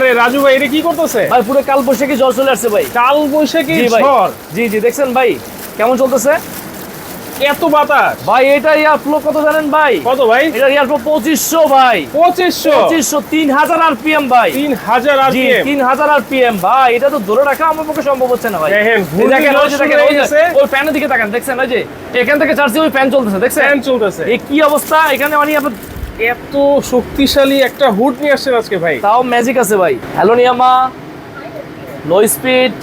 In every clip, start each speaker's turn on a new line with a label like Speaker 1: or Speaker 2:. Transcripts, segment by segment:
Speaker 1: আরে রাজু ভাই এটা কি করতেছে?
Speaker 2: ভাই পুরো কাল বৈশাখী জ্বর চলে আসছে ভাই।
Speaker 1: কাল বৈশাখী ঝড়
Speaker 2: জি জি দেখছেন ভাই কেমন চলতেছে?
Speaker 1: এত বাতাস?
Speaker 2: ভাই এটা ইয়ারফ্লো কত জানেন ভাই?
Speaker 1: কত ভাই?
Speaker 2: এটা ইয়ারফ্লো পঁচিশশো ভাই।
Speaker 1: পঁচিশশো?
Speaker 2: পঁচিশশো তিন হাজার আর পিএম ভাই।
Speaker 1: তিন হাজার
Speaker 2: তিন হাজার আর পিএম ভাই এটা তো ধরে রাখা আমার পক্ষে সম্ভব হচ্ছে না ভাই।
Speaker 1: দেখেন,
Speaker 2: ওই ফ্যানের দিকে তাকান দেখছেন ওই যে এখান থেকে চার্জে ওই ফ্যান চলতেছে দেখছেন?
Speaker 1: ফ্যান চলতেছে।
Speaker 2: এই কি অবস্থা? এখানে মানে আপনার
Speaker 1: এত শক্তিশালী একটা হুড নিয়ে আসছেন আজকে ভাই।
Speaker 2: তাও ম্যাজিক আছে ভাই। Hello নিয়ামা low speed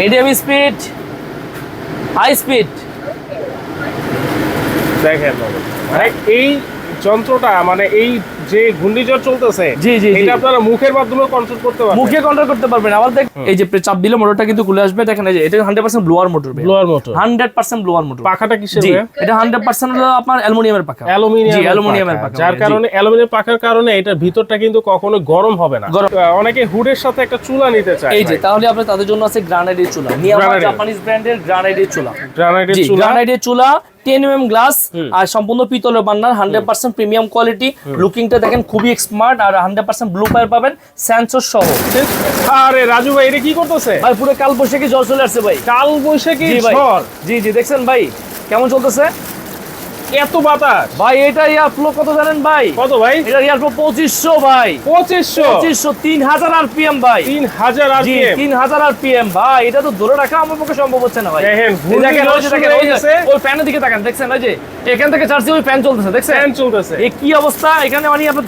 Speaker 2: medium speed high speed
Speaker 1: দেখেন ভাই এই যন্ত্রটা মানে এই যে ঘূর্ণিঝড় চলতেছে
Speaker 2: জি, জি।
Speaker 1: এটা আপনারা মুখের মাধ্যমে কন্ট্রোল করতে পারবেন।
Speaker 2: মুখে কন্ট্রোল করতে পারবেন। আবার দেখ এই যে চাপ দিলে মোটরটা কিন্তু খুলে আসবে। দেখেন এই যে এটা hundred percent blower motor
Speaker 1: blower motor
Speaker 2: hundred percent blower motor
Speaker 1: পাখাটা কিসের?
Speaker 2: এটা হান্ড্রেড পার্সেন্ট আপনার অ্যালুমিনিয়ামের পাখা।
Speaker 1: অ্যালুমিনিয়াম
Speaker 2: জি, অ্যালুমিনিয়ামের পাখা,
Speaker 1: যার কারণে অ্যালুমিনিয়াম পাখার কারণে এটার ভিতরটা কিন্তু কখনো গরম হবে না। অনেকে হুডের সাথে একটা চুলা নিতে চায়
Speaker 2: এই যে তাহলে আপনার তাদের জন্য আছে গ্রানাইটের চুলা।
Speaker 1: Granite।
Speaker 2: জাপানিজ ব্র্যান্ডের গ্রানাইটের চুলা।
Speaker 1: গ্রানাইটের চুলা।
Speaker 2: গ্রানাইটের চুলা টেন এম গ্লাস আর সম্পূর্ণ পিতলের burner hundred percent premium quality লুকিংটা দেখেন খুবই স্মার্ট আর হান্ড্রেড পার্সেন্ট ব্লু ফায়ার পাবেন সেন্সর সহ।
Speaker 1: আরে রাজু ভাই এটা কি করতেছে?
Speaker 2: ভাই পুরো কাল বৈশাখী জ্বর চলে আসছে ভাই।
Speaker 1: কাল বৈশাখী
Speaker 2: জি ভাই। জি জি দেখছেন ভাই কেমন চলতেছে?
Speaker 1: এত বাতাস।
Speaker 2: ভাই এটা ইয়ারফ্লো কত জানেন ভাই?
Speaker 1: কত ভাই?
Speaker 2: এটা ইয়ারফ্লো পঁচিশশো ভাই।
Speaker 1: পঁচিশশো?
Speaker 2: পঁচিশশো তিন হাজার আর পিএম ভাই।
Speaker 1: তিন হাজার আর
Speaker 2: তিন হাজার আর পিএম ভাই এটা তো ধরে রাখা আমার পক্ষে সম্ভব হচ্ছে না ভাই।
Speaker 1: দেখেন,
Speaker 2: ওই ফ্যানের দিকে তাকান দেখছেন? ওই যে এখান থেকে চার্জে ওই ফ্যান চলতেছে দেখছেন?
Speaker 1: ফ্যান চলতেছে।
Speaker 2: কি অবস্থা? এখানে মানে আপনার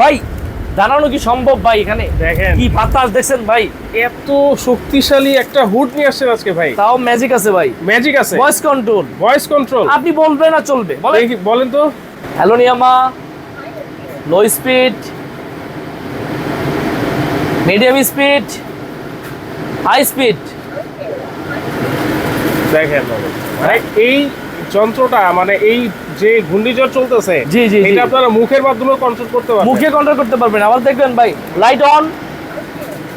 Speaker 2: ভাই দাঁড়ানো কি সম্ভব ভাই এখানে?
Speaker 1: দেখেন।
Speaker 2: কি বাতাস দেখছেন ভাই?
Speaker 1: এত শক্তিশালী একটা হুড নিয়ে আসছেন আজকে ভাই।
Speaker 2: তাও ম্যাজিক আছে ভাই।
Speaker 1: ম্যাজিক আছে।
Speaker 2: ভয়েস কন্ট্রোল
Speaker 1: ভয়েস কন্ট্রোল
Speaker 2: আপনি বলবেন না চলবে। বলেন।
Speaker 1: তো।
Speaker 2: Hello নিয়ামা। Low speed medium speed high speed
Speaker 1: দেখেন। মানে এই যন্ত্রটা মানে এই যে ঘূর্ণিঝড় চলতেছে
Speaker 2: জি, জি।
Speaker 1: এটা আপনারা মুখের মাধ্যমে কন্ট্রোল করতে পারবেন।
Speaker 2: মুখে কন্ট্রোল করতে পারবেন। আবার দেখবেন ভাই লাইট অন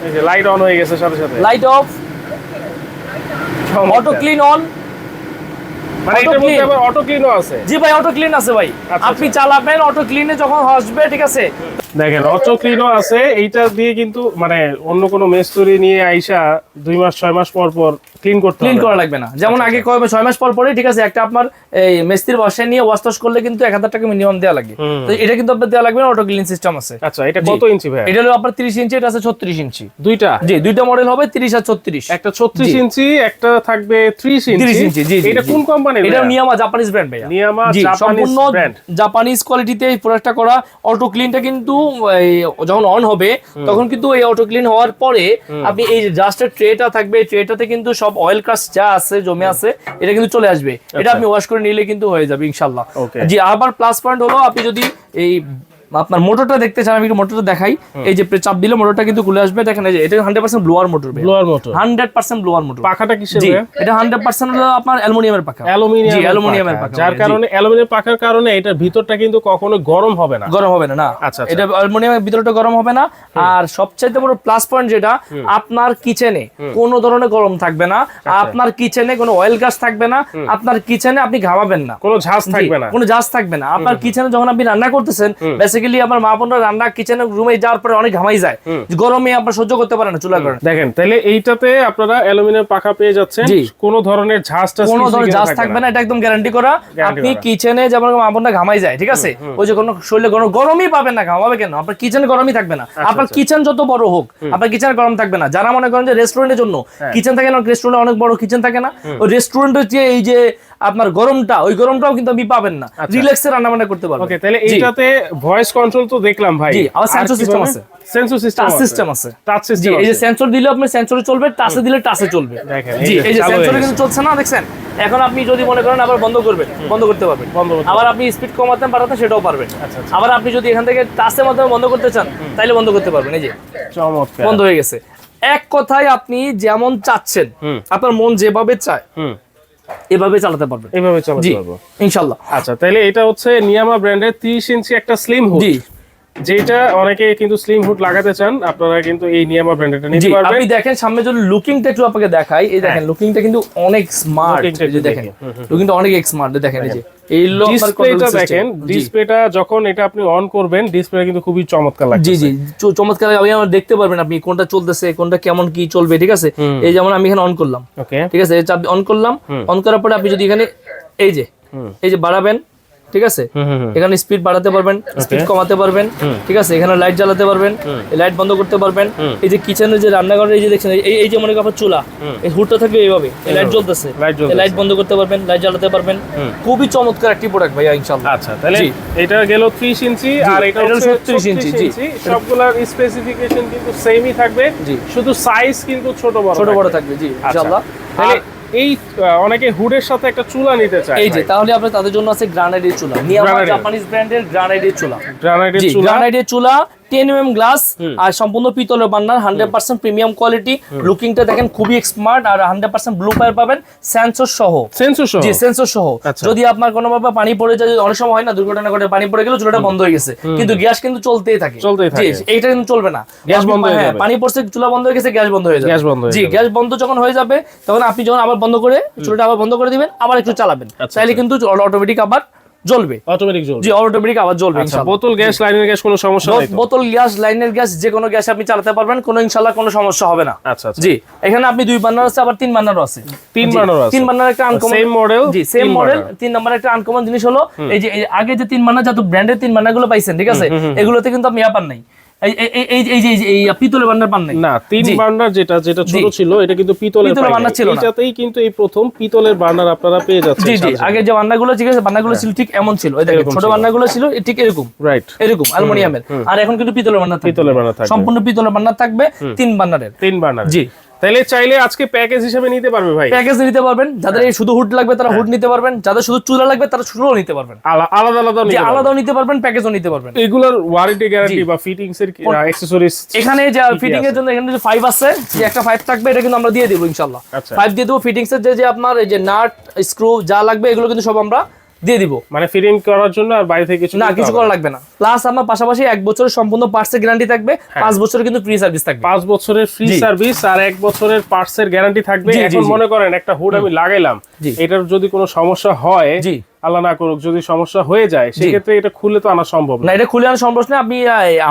Speaker 1: এই যে লাইট অন হয়ে গেছে সাথে সাথে।
Speaker 2: Light off auto clean on
Speaker 1: মানে এটার মধ্যে আবার অটো ক্লিনও আছে।
Speaker 2: জি ভাই অটো ক্লিন আছে ভাই।
Speaker 1: আচ্ছা,
Speaker 2: আপনি চালাবেন অটো ক্লিনে যখন আসবে ঠিক আছে?
Speaker 1: দেখেন অটো ক্লিনও আছে এইটা দিয়ে কিন্তু মানে অন্য কোনো মেস্তরি নিয়ে আইসা দুই মাস ছয় মাস পর পর ক্লিন করতে
Speaker 2: ক্লিন করা লাগবে না। যেমন
Speaker 1: আচ্ছা,
Speaker 2: আগে কয় ছয় মাস পর পরে ঠিক আছে একটা আপনার এই মিস্ত্রির বসে নিয়ে ওয়াশ টাশ করলে কিন্তু এক হাজার টাকা মিনিমাম দেওয়া লাগে। তো এটা কিন্তু আপনার দেওয়া লাগবে না অটো ক্লিন সিস্টেম আছে।
Speaker 1: আচ্ছা এটা কত ইঞ্চি ভাই
Speaker 2: এটা হলো আপনার তিরিশ ইঞ্চি এটা আছে ছত্রিশ ইঞ্চি।
Speaker 1: দুইটা?
Speaker 2: জি দুইটা মডেল হবে তিরিশ আর ছত্রিশ।
Speaker 1: একটা ছত্রিশ
Speaker 2: জি।
Speaker 1: ইঞ্চি একটা থাকবে ত্রিশ
Speaker 2: 30
Speaker 1: ইঞ্চি
Speaker 2: ইঞ্চি, জি,
Speaker 1: এটা কোন কোম্পানি
Speaker 2: এটা নিয়ামা জাপানিজ ব্র্যান্ড ভাইয়া।
Speaker 1: নিয়ামা জাপানিজ ব্র্যান্ড
Speaker 2: জাপানিজ কোয়ালিটিতে এই প্রোডাক্টটা করা অটো ক্লিনটা কিন্তু যখন অন হবে তখন কিন্তু এই অটো ক্লিন হওয়ার পরে আপনি এই জাস্টের ট্রেটা থাকবে ট্রেটাতে কিন্তু সব অয়েল কাস্ট যা আছে জমে আছে এটা কিন্তু চলে আসবে। এটা আপনি ওয়াশ করে নিলে কিন্তু হয়ে যাবে ইনশাল্লাহ। জি আবার প্লাস পয়েন্ট হলো আপনি যদি এই আপনার মোটরটা দেখতে চান আমি একটু মোটরটা দেখাই। এই যে চাপ দিলে মোটরটা কিন্তু খুলে আসবে। দেখেন এই যে এটা hundred percent blower motor
Speaker 1: blower motor
Speaker 2: hundred percent blower motor
Speaker 1: পাখাটা ভাইয়া?
Speaker 2: এটা হান্ড্রেড পার্সেন্ট আপনার অ্যালুমিনিয়ামের পাখা।
Speaker 1: অ্যালুমিনিয়াম
Speaker 2: জি, অ্যালুমিনিয়ামের পাখা,
Speaker 1: যার কারণে অ্যালুমিনিয়াম পাখার কারণে এটার ভিতরটা কিন্তু কখনো গরম হবে না।
Speaker 2: গরম হবে না না।
Speaker 1: আচ্ছা, আচ্ছা।
Speaker 2: এটা অ্যালুমিনিয়ামের ভিতরটা গরম হবে না। আর সবচাইতে বড় প্লাস পয়েন্ট যেটা আপনার কিচেনে কোনো ধরনের গরম থাকবে না।
Speaker 1: আচ্ছা।
Speaker 2: আপনার কিচেনে কোনো অয়েল গ্যাস থাকবে না। আপনার কিচেনে আপনি ঘামাবেন না।
Speaker 1: কোনো ঝাঁজ থাকবে না।
Speaker 2: কোনো জাজ থাকবে না। আপনার কিচেনে যখন আপনি রান্না করতেছেন বেসিক্যালি আমার মা বোনরা রান্না কিচেনে রুমে যাওয়ার পরে অনেক ঘামাই যায়। গরমে আপনার সহ্য করতে পারে না চুলা করে
Speaker 1: দেখেন তাহলে এইটাতে আপনারা অ্যালুমিনিয়াম পাখা পেয়ে যাচ্ছেন। কোনো ধরনের ঝাঁজ
Speaker 2: কোনো ধরনের জাজ থাকবে না এটা একদম গ্যারান্টি করা। আপনি কিচেনে যেমন মা বোনরা ঘামাই যায় ঠিক আছে? ওই যে কোনো শরীরে কোনো গরমই পাবেন না ঘামাবে কেন? আপনার কিচেনে গরমই থাকবে না। আপনার
Speaker 1: আচ্ছা।
Speaker 2: কিচেন যত বড় হোক আপনার কিচেনে গরম থাকবে না। যারা মনে করেন যে রেস্টুরেন্টের জন্য
Speaker 1: হ্যাঁ।
Speaker 2: কিচেন থাকে না রেস্টুরেন্টে অনেক বড় কিচেন থাকে না ওই রেস্টুরেন্টের যে এই যে আপনার গরমটা ওই গরমটাও কিন্তু আপনি পাবেন না। রিল্যাক্সে রান্না বান্না করতে পারবেন।
Speaker 1: ওকে তাহলে এইটাতে ভয়েস কন্ট্রোল তো দেখলাম ভাই।
Speaker 2: জি, আবার sensor system আছে।
Speaker 1: সেন্সর সিস্টেম
Speaker 2: টাচ সিস্টেম আছে।
Speaker 1: টাচ
Speaker 2: জি
Speaker 1: সিস্টেম
Speaker 2: এই যে সেন্সর দিলে আপনি সেন্সরে চলবে টাচে দিলে টাচে চলবে।
Speaker 1: দেখেন,
Speaker 2: জি এই যে সেন্সরে কিন্তু চলছে না দেখছেন? এখন আপনি যদি মনে করেন আবার বন্ধ করবেন বন্ধ করতে পারবেন।
Speaker 1: বন্ধ করতে
Speaker 2: আবার আপনি স্পিড কমাতে পারতেন সেটাও পারবেন।
Speaker 1: আচ্ছা, আচ্ছা।
Speaker 2: আবার আপনি যদি এখান থেকে টাচের মাধ্যমে বন্ধ করতে চান তাইলে বন্ধ করতে পারবেন এই যে। বন্ধ হয়ে গেছে। এক কথায় আপনি যেমন চাচ্ছেন আপনার মন যেভাবে চায়
Speaker 1: হুম।
Speaker 2: এভাবে চালাতে পারবে
Speaker 1: এভাবে চালাতে পারব।
Speaker 2: ইনশাল্লাহ।
Speaker 1: আচ্ছা তাহলে এটা হচ্ছে নিয়ামা ব্র্যান্ডের 30 ইঞ্চি একটা স্লিম হুড
Speaker 2: জি।
Speaker 1: যেটা অনেকে কিন্তু স্লিম হুড লাগাতে চান আপনারা কিন্তু এই নিয়ামা ব্র্যান্ডেডটা নিতে পারবেন
Speaker 2: আপনি দেখেন সামনে যদি লুকিংটা একটু আপনাকে দেখাই এই দেখেন লুকিংটা কিন্তু অনেক স্মার্ট
Speaker 1: টা
Speaker 2: দেখেন। লুকিংটা অনেক স্মার্ট দেখেন এই যে এই
Speaker 1: ডিসপ্লেটা দেখেন ডিসপ্লেটা যখন এটা আপনি অন করবেন ডিসপ্লেটা কিন্তু খুবই চমৎকার লাগছে
Speaker 2: জি জি চমৎকার আপনি আমার দেখতে পারবেন আপনি কোনটা চলতেছে কোনটা কেমন কি চলবে ঠিক আছে? এই যেমন আমি এখানে অন করলাম।
Speaker 1: ওকে
Speaker 2: ঠিক আছে অন করলাম অন করার পরে আপনি যদি এখানে এই যে এই যে বাড়াবেন ঠিক আছে। এখানে স্পিড বাড়াতে পারবেন স্পিড কমাতে পারবেন ঠিক আছে? এখানে লাইট জ্বালাতে পারবেন লাইট বন্ধ করতে পারবেন। এই যে কিচেনের যে রান্নাঘরের এই যে দেখছেন এই এই যে মনে করেন চুলা এই হুডটা থাকবে এইভাবে এই লাইট জ্বলতেছে। লাইট বন্ধ করতে পারবেন লাইট জ্বালাতে পারবেন। খুবই চমৎকার একটি প্রোডাক্ট ভাইয়া ইনশাআল্লাহ।
Speaker 1: আচ্ছা তাহলে। এটা গেল 30 ইঞ্চি আর এটা
Speaker 2: এটা
Speaker 1: হচ্ছে
Speaker 2: 36 ইঞ্চি, জি।
Speaker 1: সবগুলোর স্পেসিফিকেশন কিন্তু সেমই থাকবে। শুধু সাইজ কিন্তু ছোট বড়
Speaker 2: ছোট বড়
Speaker 1: থাকবে।
Speaker 2: জি
Speaker 1: আচ্ছা।
Speaker 2: ইনশাআল্লাহ।
Speaker 1: তাহলে এই অনেকে হুডের সাথে একটা চুলা নিতে চায়
Speaker 2: এই যে তাহলে আপনার তাদের জন্য আছে গ্রানাইটের চুলা।
Speaker 1: নিয়ে।
Speaker 2: জাপানিজ ব্র্যান্ডের গ্রানাইটের চুলা।
Speaker 1: গ্রানাইটের চুলা।
Speaker 2: গ্রানাইটের চুলা টেন এম গ্লাস আর সম্পূর্ণ পিতলের burner hundred percent premium quality. লুকিংটা দেখেন খুবই স্মার্ট আর হান্ড্রেড পার্সেন্ট ব্লু পায়ার পাবেন। সেন্সর সহ।
Speaker 1: সেন্সর সহ।
Speaker 2: জি সেন্সর সহ।
Speaker 1: আচ্ছা।
Speaker 2: যদি আপনার কোনো ভাবে পানি পড়ে যায় অনেক সময় হয় না দুর্ঘটনা ঘটে পানি পড়ে গেল চুলাটা বন্ধ হয়ে গেছে। কিন্তু গ্যাস কিন্তু চলতেই থাকে।
Speaker 1: চলতেই থাকে।
Speaker 2: এইটা কিন্তু চলবে না।
Speaker 1: গ্যাস বন্ধ হয়ে
Speaker 2: হ্যাঁ,
Speaker 1: যাবে।
Speaker 2: পানি পড়ছে চুলা বন্ধ হয়ে গেছে গ্যাস বন্ধ হয়ে যাবে।
Speaker 1: গ্যাস বন্ধ
Speaker 2: জি গ্যাস বন্ধ যখন হয়ে যাবে তখন আপনি যখন আবার বন্ধ করে চুলাটা আবার বন্ধ করে দিবেন আবার একটু চালাবেন।
Speaker 1: আচ্ছা,
Speaker 2: তাহলে কিন্তু অটোমেটিক আবার জ্বলবে।
Speaker 1: অটোমেটিক জ্বলবে।
Speaker 2: জি অটোমেটিক আবার জ্বলবে
Speaker 1: আচ্ছা বোতল গ্যাস লাইনের গ্যাস কোনো সমস্যা নেই
Speaker 2: বোতল গ্যাস লাইনের গ্যাস যে কোনো গ্যাস আপনি চালাতে পারবেন কোনো কোনো সমস্যা হবে না।
Speaker 1: আচ্ছা আচ্ছা।
Speaker 2: জি এখানে আপনি দুই বার্নার আছে আবার তিন বার্নারও আছে।
Speaker 1: তিন বার্নার আছে।
Speaker 2: তিন বার্নার একটা আনকমন
Speaker 1: সেম মডেল
Speaker 2: জি সেম মডেল তিন নাম্বার একটা আনকমন জিনিস হলো এই যে আগে যে তিন বার্নার যত ব্র্যান্ডের তিন বার্নারগুলো পাইছেন ঠিক আছে? এগুলোতে কিন্তু আপনি ইয়া পান নাই। এই এই এই- এই এই যে এই পিতলের বার্নার পান
Speaker 1: না তিন
Speaker 2: জি।
Speaker 1: যেটা যেটা ছোট ছিল এটা কিন্তু পিতলের
Speaker 2: ছিল।
Speaker 1: এটাতেই কিন্তু এই প্রথম পিতলের আপনারা পেয়ে যাচ্ছেন
Speaker 2: জি জি। আগে যে ঠিক আছে বান্নাগুলো ছিল ঠিক এমন ছিল। এই দেখেন ছোট
Speaker 1: ছিল।
Speaker 2: ঠিক এরকম।
Speaker 1: রাইট
Speaker 2: এরকম অ্যালুমিনিয়ামের। আর এখন কিন্তু পিতলের বান্নার থাকবে।
Speaker 1: পিতলের থাকবে।
Speaker 2: সম্পূর্ণ পিতলের বান্নার থাকবে তিন বান্নারের
Speaker 1: তিন বার্নার
Speaker 2: জি।
Speaker 1: তাইলে চাইলে আজকে প্যাকেজ হিসেবে নিতে পারবে ভাই।
Speaker 2: প্যাকেজ নিতে পারবেন যাদের এই শুধু হুড লাগবে তারা হুড নিতে পারবেন যাদের শুধু চুলা লাগবে তারা চুলাও নিতে পারবেন।
Speaker 1: আলাদা আলাদা নিতে
Speaker 2: আলাদাও নিতে পারবেন প্যাকেজও নিতে পারবেন।
Speaker 1: এগুলোর ওয়ারেন্টি গ্যারান্টি বা ফিটিংস এর অ্যাকসেসরিজ
Speaker 2: এখানে যে ফিটিং এর জন্য এখানে যে ফাইভ আছে যে একটা ফাইভ থাকবে এটা কিন্তু আমরা দিয়ে দেবো ইনশাল্লাহ
Speaker 1: আচ্ছা।
Speaker 2: ফাইভ দিয়ে দেবো ফিটিংস এর যে যে আপনার এই যে নাট স্ক্রু যা লাগবে এগুলো কিন্তু সব আমরা দিয়ে দিব।
Speaker 1: মানে ফিটিং করার জন্য আর বাইরে থেকে কিছু
Speaker 2: না কিছু করা লাগবে না। প্লাস আমার পাশাপাশি এক বছরের সম্পূর্ণ পার্টস এর গ্যারান্টি থাকবে। পাঁচ বছরের কিন্তু ফ্রি সার্ভিস থাকবে।
Speaker 1: পাঁচ বছরের ফ্রি সার্ভিস আর এক বছরের পার্টস এর গ্যারান্টি থাকবে। এখন মনে করেন একটা হুড আমি লাগাইলাম। এটার যদি কোনো সমস্যা হয়। আল্লাহ না করুক যদি সমস্যা হয়ে যায় সেক্ষেত্রে এটা খুলে তো আনা সম্ভব না।
Speaker 2: এটা খুলে আনা সম্ভব না আপনি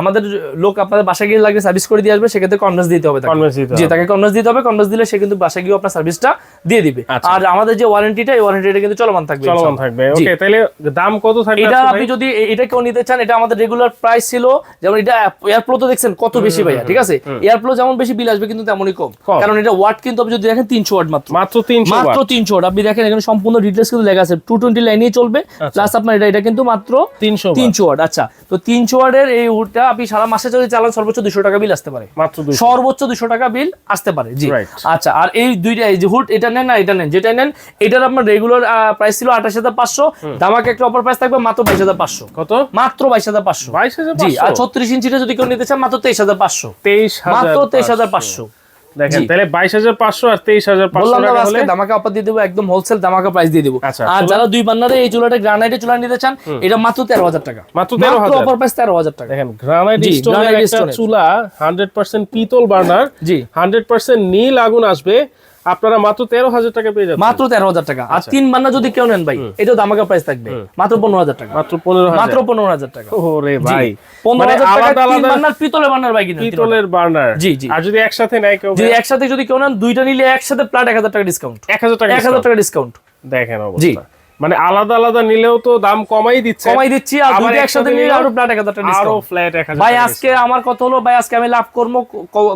Speaker 2: আমাদের লোক আপনাদের বাসায় গিয়ে লাগবে সার্ভিস করে দিয়ে আসবে সেক্ষেত্রে কনভেন্স দিতে হবে
Speaker 1: দিতে
Speaker 2: জি তাকে কনভেন্স দিতে হবে কনভেন্স দিলে সে কিন্তু বাসায় গিয়ে আপনার সার্ভিসটা দিয়ে দিবে।
Speaker 1: আচ্ছা।
Speaker 2: আর আমাদের যে ওয়ারেন্টিটা এই ওয়ারেন্টিটা কিন্তু চলমান থাকবে
Speaker 1: চলমান থাকবে। ওকে তাহলে দাম কত থাকবে
Speaker 2: এটা আপনি যদি এটা কেউ নিতে চান এটা আমাদের রেগুলার প্রাইস ছিল যেমন এটা এয়ারপ্লো তো দেখছেন কত বেশি ভাইয়া ঠিক আছে? এয়ারপ্লো যেমন বেশি বিল আসবে কিন্তু তেমনই কম। কারণ এটা ওয়াট কিন্তু আপনি যদি দেখেন তিনশো ওয়াট মাত্র।
Speaker 1: মাত্র তিনশো
Speaker 2: মাত্র তিনশো ওয়াট আপনি দেখেন এখানে সম্পূর্ণ ডিটেলস কিন্তু লেখা আছে। টু টোয়েন্টি লাইনে চলবে প্লাস আপনার এটা এটা কিন্তু মাত্র
Speaker 1: তিনশো
Speaker 2: তিনশো ওয়াট আচ্ছা। তো তিনশো ওয়াটের এই উডটা আপনি সারা মাসে যদি চালান সর্বোচ্চ দুশো টাকা বিল আসতে পারে।
Speaker 1: মাত্র
Speaker 2: সর্বোচ্চ দুশো টাকা বিল আসতে পারে জি। আচ্ছা আর এই দুইটা এই যে হুড এটা নেন না এটা নেন যেটা নেন এটার আপনার রেগুলার প্রাইস ছিল আঠাশ হাজার পাঁচশো। দামাকে একটা অফার প্রাইস থাকবে মাত্র বাইশ হাজার পাঁচশো।
Speaker 1: কত?
Speaker 2: মাত্র বাইশ হাজার পাঁচশো।
Speaker 1: বাইশ হাজার
Speaker 2: জি আর ছত্রিশ ইঞ্চিটা যদি কেউ নিতে চান মাত্র তেইশ হাজার পাঁচশো।
Speaker 1: তেইশ
Speaker 2: মাত্র তেইশ হাজার
Speaker 1: পাঁচশো। দেখেন তাহলে বাইশ হাজার পাঁচশো আর তেইশ হাজার টাকা হলে
Speaker 2: দামাকা অফার দিয়ে দেবো একদম হোলসেল দামাকা প্রাইস দিয়ে দেবো।
Speaker 1: আচ্ছা,
Speaker 2: আর যারা দুই বান্নারে এই চুলাটা গ্রানাইটের চুলা নিতে চান এটা মাত্র তেরো হাজার টাকা।
Speaker 1: মাত্র 13,000
Speaker 2: অফার প্রাইস তেরো হাজার টাকা।
Speaker 1: দেখেন গ্রানাইট স্টোনের একটা চুলা হান্ড্রেড পার্সেন্ট পিতল বার্নার
Speaker 2: জি।
Speaker 1: হান্ড্রেড পার্সেন্ট নীল আগুন আসবে আপনারা মাত্র তেরো হাজার টাকা পেয়ে যাবেন
Speaker 2: মাত্র তেরো হাজার টাকা। আর তিন বান্না যদি কেউ নেন ভাই এটা দামাকা প্রাইস থাকবে মাত্র পনেরো হাজার টাকা।
Speaker 1: মাত্র পনেরো
Speaker 2: মাত্র পনেরো হাজার টাকা।
Speaker 1: ওরে ভাই।
Speaker 2: পনেরো
Speaker 1: মানে
Speaker 2: হাজার টাকা তিন বান্নার পিতলের বান্নার ভাই কিনা
Speaker 1: পিতলের বার্নার
Speaker 2: জি, জি।
Speaker 1: আর যদি একসাথে নেয় কেউ
Speaker 2: যদি একসাথে যদি কেউ নেন দুইটা নিলে একসাথে প্লাট এক হাজার টাকা ডিসকাউন্ট
Speaker 1: এক হাজার টাকা
Speaker 2: এক হাজার টাকা ডিসকাউন্ট
Speaker 1: দেখেন
Speaker 2: জি।
Speaker 1: অবস্থা। মানে আলাদা আলাদা নিলেও তো দাম কমাই দিচ্ছে।
Speaker 2: কমাই দিচ্ছি আর দুইটা একসাথে নিলে আরও এক হাজার টাকা আরও
Speaker 1: ফ্ল্যাট এক হাজার
Speaker 2: ভাই আজকে আমার কথা হলো ভাই আজকে আমি লাভ করব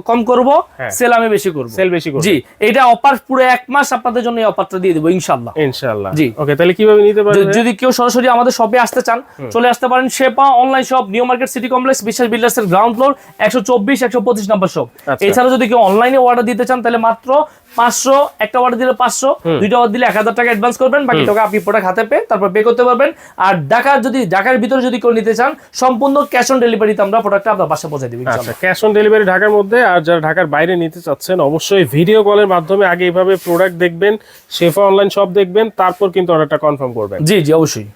Speaker 2: কম করব
Speaker 1: হ্যাঁ।
Speaker 2: সেল আমি বেশি করব।
Speaker 1: সেল বেশি করবে।
Speaker 2: জি এটা অফার পুরো এক মাস আপনাদের জন্য এই অফারটা দিয়ে দেবো ইনশাল্লাহ
Speaker 1: ইনশাআল্লাহ।
Speaker 2: জি।
Speaker 1: ওকে তাহলে কীভাবে নিতে
Speaker 2: য-
Speaker 1: পারবে
Speaker 2: যদি কেউ সরাসরি আমাদের শপে আসতে চান চলে আসতে পারেন শেপা online shop new market city complex Biswas builders এর গ্রাউন্ড ফ্লোর একশো চব্বিশ একশো পঁচিশ নম্বর শপ। এছাড়া যদি কেউ অনলাইনে অর্ডার দিতে চান তাহলে মাত্র পাঁচশো একটা অর্ডার দিলে পাঁচশো দুইটা অর্ডার দিলে এক হাজার টাকা অ্যাডভান্স করবেন বাকি টাকা আপনি প্রোডাক্ট হাতে পেয়ে তারপর পে করতে পারবেন। আর ঢাকার যদি ঢাকার ভিতরে যদি কেউ নিতে চান সম্পূর্ণ ক্যাশ অন ডেলিভারিতে আমরা প্রোডাক্টটা আপনার বাসায় পৌঁছে দিবি
Speaker 1: আচ্ছা ক্যাশ অন ডেলিভারি ঢাকার মধ্যে আর যারা ঢাকার বাইরে নিতে চাচ্ছেন অবশ্যই ভিডিও কলের মাধ্যমে আগে এইভাবে প্রোডাক্ট দেখবেন শেফা অনলাইন শপ দেখবেন তারপর কিন্তু অর্ডারটা কনফার্ম করবেন।
Speaker 2: জি জি অবশ্যই।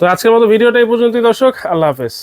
Speaker 1: তো আজকের মতো ভিডিওটা এই পর্যন্তই দর্শক আল্লাহ হাফেজ।